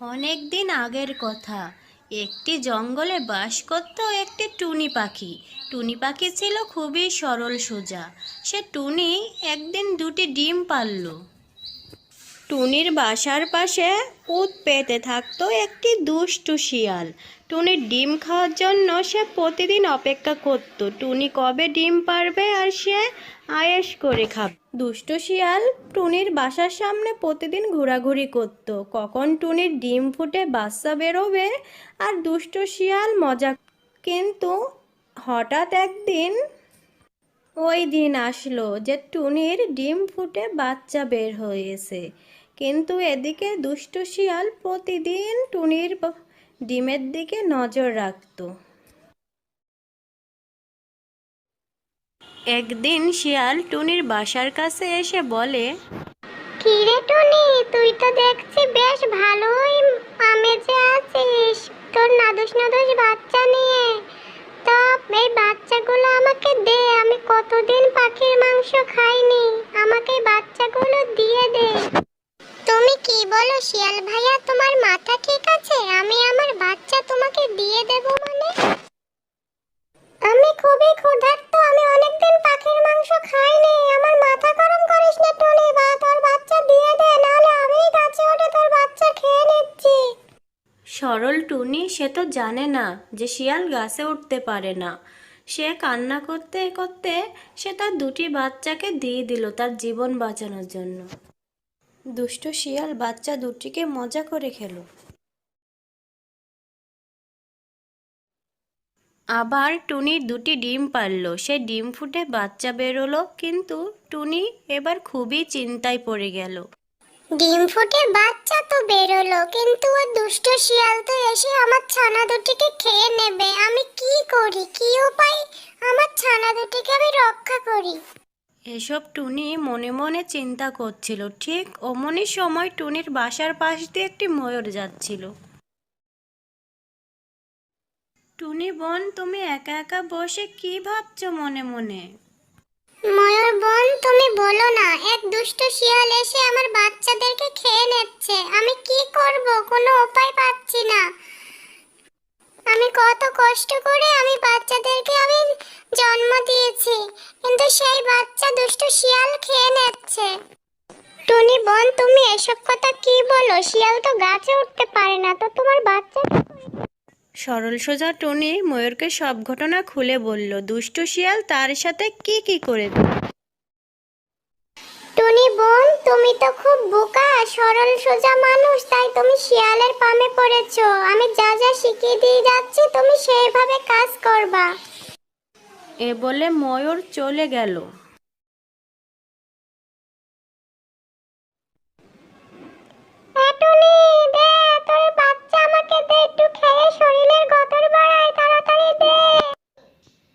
অনেক দিন আগের কথা। একটি জঙ্গলে বাস করত একটি টুনি পাখি। টুনি পাখি ছিল খুবই সরল সোজা। সে টুনি একদিন দুটি ডিম পারল টুনির বাসার পাশে উৎ পেতে থাকতো একটি দুষ্টু শিয়াল। টুনির ডিম খাওয়ার জন্য সে প্রতিদিন অপেক্ষা করত। টুনি কবে ডিম পারবে আর সে আয়েশ করে খাবে। দুষ্ট শিয়াল টুনির বাসার সামনে প্রতিদিন ঘোরাঘুরি করত। কখন টুনির ডিম ফুটে বাচ্চা বেরোবে আর দুষ্ট শিয়াল মজা কিন্তু হঠাৎ একদিন ওই দিন আসলো যে টুনির ডিম ফুটে বাচ্চা বের হয়েছে। কিন্তু এদিকে দুষ্ট শিয়াল প্রতিদিন টুনির ডিমের দিকে নজর রাখতো। একদিন শিয়াল টুনির বাসার কাছে এসে বলে, কিরে টুনি, তুই তো দেখছি বেশ ভালোই আমেজে আছিস। তোর নাদুস নাদুস বাচ্চা নিয়ে। তো, এই বাচ্চাগুলো আমাকে দে, আমি কতদিন পাখির মাংস খাইনি। বলো, শিয়াল ভাইয়া, তোমার মাথা ঠিক আছে? আমি আমার বাচ্চা তোমাকে দিয়ে দেব মানে? আমি খুবই ক্ষুধার্ত, আমি অনেকদিন পাখির মাংস খাইনি। আমার মাথা গরম করিস না, টনি, বা, তোর বাচ্চা দিয়ে দে, নাহলে আমি গাছে উঠে তোর বাচ্চা খেয়ে নিচ্ছি। সরল টুনি, সে তো জানে না যে শিয়াল গাছে উঠতে পারে না। সে কান্না করতে করতে সে তার দুটি বাচ্চাকে দিয়ে দিল তার জীবন বাঁচানোর জন্য। দুষ্ট শিয়াল বাচ্চা দুটিকে মজা করে খেল। আবার টুনির দুটি ডিম পারল। সে ডিম ফুটে বাচ্চা বেরোলো, কিন্তু টুনি এবার খুবই চিন্তায় পড়ে গেল। ডিম ফুটে বাচ্চা তো বেরোলো, কিন্তু ওই দুষ্ট শিয়াল তো এসে আমার ছানা দুটিকে খেয়ে নেবে। আমি কি করি? কি উপায়? আমার ছানা দুটিকে আমি রক্ষা করি। এসব টুনি মনে মনে চিন্তা করছিল, ঠিক অমনি সময় টুনির বাসার পাশ দিয়ে একটি ময়ূর যাচ্ছিল। টুনি বোন, তুমি একা একা বসে কি ভাবছ মনে মনে? ময়ূর বোন, তুমি বলো না, এক দুষ্ট শিয়াল এসে আমার বাচ্চাদেরকে খেয়ে নিচ্ছে। আমি কি করব? কোনো উপায় পাচ্ছি না। আমি কত কষ্ট করে আমি বাচ্চাদেরকে আমি জন্ম দিয়েছি। কিন্তু সেই বাচ্চা দুষ্ট শিয়াল খেয়ে নিচ্ছে। টনি বোন তুমি এসব কথা কি বলো? শিয়াল তো গাছে উঠতে পারে না তো তোমার বাচ্চা সরল সোজা টুনি ময়ূরকে সব ঘটনা খুলে বলল দুষ্টু শিয়াল তার সাথে কি কি করে টনি বোন তুমি তো খুব বোকা সরল সোজা মানুষ তাই তুমি শিয়ালের পামে পড়েছো। আমি যা যা শিখিয়ে দিয়ে যাচ্ছি তুমি সেইভাবে কাজ করবা। এ বলে ময়ূর চলে গেল।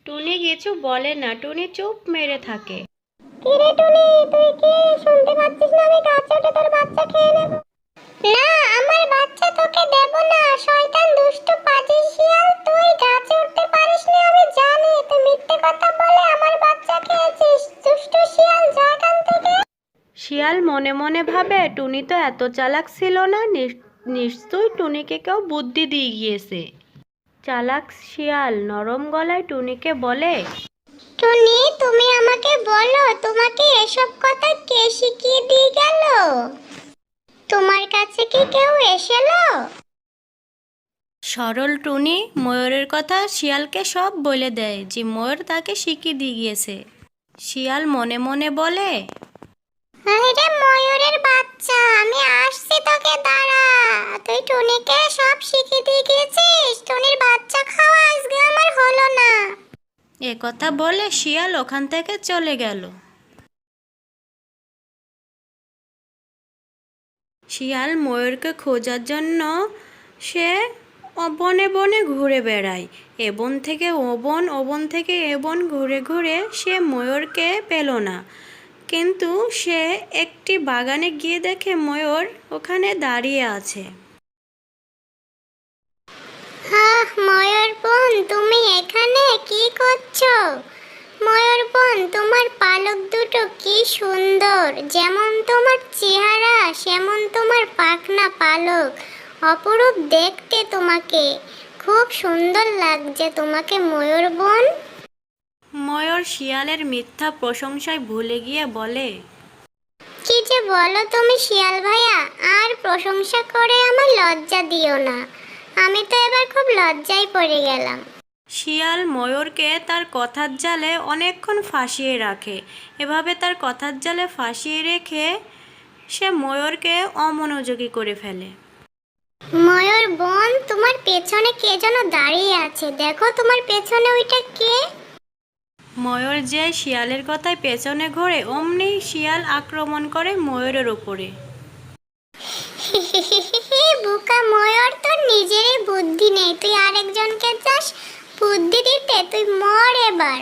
টুনি কিছু বলে না টুনি চুপ মেরে থাকে। কিরে টুনি তুই কি শুনতে পাচ্ছিস না? আমি গাছে উঠে তোর বাচ্চা খেয়ে নেব। না আমার বাচ্চা তোকে মনে মনে ভাবে টুনি তো এত চালাক ছিল না নিশ- নিশ্চয়ই টুনিকে কেউ বুদ্ধি দিয়ে গিয়েছে। চালাক শিয়াল নরম গলায় টুনিকে বলে টুনি তুমি আমাকে বলো তোমাকে এসব কথা কে শিখিয়ে দিয়ে গেল? তোমার কাছে কি কেউ এসেলো? সরল টুনি ময়ূরের কথা শিয়ালকে সব বলে দেয় যে ময়ূর তাকে শিখিয়ে দিয়ে গিয়েছে। শিয়াল মনে মনে বলে আরে ময়ূরের বাচ্চা, আমি আসছি তোকে, দাঁড়া। তুই টুনিকে সব শিখিয়ে দিয়ে গেছিস টুনির বাচ্চা খাওয়া আজকে আমার হলো না। এ কথা বলে শিয়াল ওখান থেকে চলে গেল। শিয়াল ময়ূরকে খোঁজার জন্য সে বনে বনে ঘুরে বেড়ায়। এবন থেকে ওবন ওবন থেকে এবন ঘুরে ঘুরে সে ময়ূরকে পেল না। কিন্তু সে একটি বাগানে গিয়ে দেখে ময়ূর ওখানে দাঁড়িয়ে আছে। হ্যাঁ ময়ূর বোন, তুমি এখানে কি করছ? ময়ূর বোন, তোমার পালক দুটো কি সুন্দর। যেমন তোমার চেহারা, সেমন তোমার পাখনা পালক। অপরূপ দেখতে তোমাকে। খুব সুন্দর লাগছে তোমাকে, ময়ূর বোন। ময়ূর শিয়ালের মিথ্যা প্রশংসায় ভুলে গিয়ে বলে কি যে বলো তুমি শিয়াল ভাইয়া আর প্রশংসা করে আমার লজ্জা দিও না। আমি তো এবার খুব লজ্জায় পড়ে গেলাম। শিয়াল ময়ূরকে তার কথার জালে অনেকক্ষণ ফাঁসিয়ে রাখে। এভাবে তার কথার জালে ফাঁসিয়ে রেখে সে ময়ূরকে অমনোযোগী করে ফেলে। ময়ূর বোন তোমার পেছনে কে যেন দাঁড়িয়ে আছে? দেখো তোমার পেছনে ওইটা কে? ময়ূর যে শিয়ালের কথায় পেছনে ঘোরে, অমনি শিয়াল আক্রমণ করে ময়ূরের ওপরে বোকা ময়ূর, তোর নিজেরই বুদ্ধি নেই। তুই আরেকজনকে চাস, বুদ্ধি দিতে, তুই মর এবার।